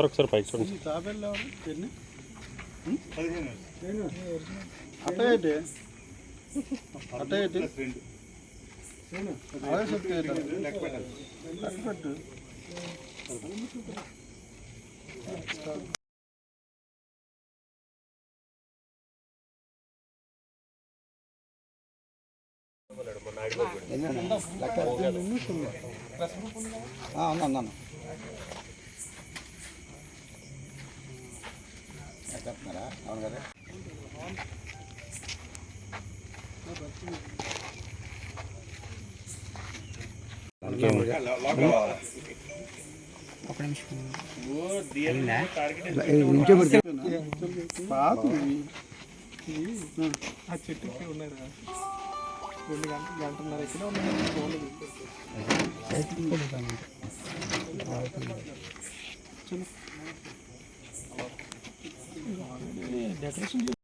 Sir ఒకసారి పైకి చూడండి అట్ట ఏంటి అట్ట ఏంటి అదే. చెప్తే చెప్తున్నారా అవును కదా? ఆ చెట్టుకి ఉన్నాయి రా రెండు గంటలు గంటన్నర ఎక్కడ ఉన్నాయి de atrás un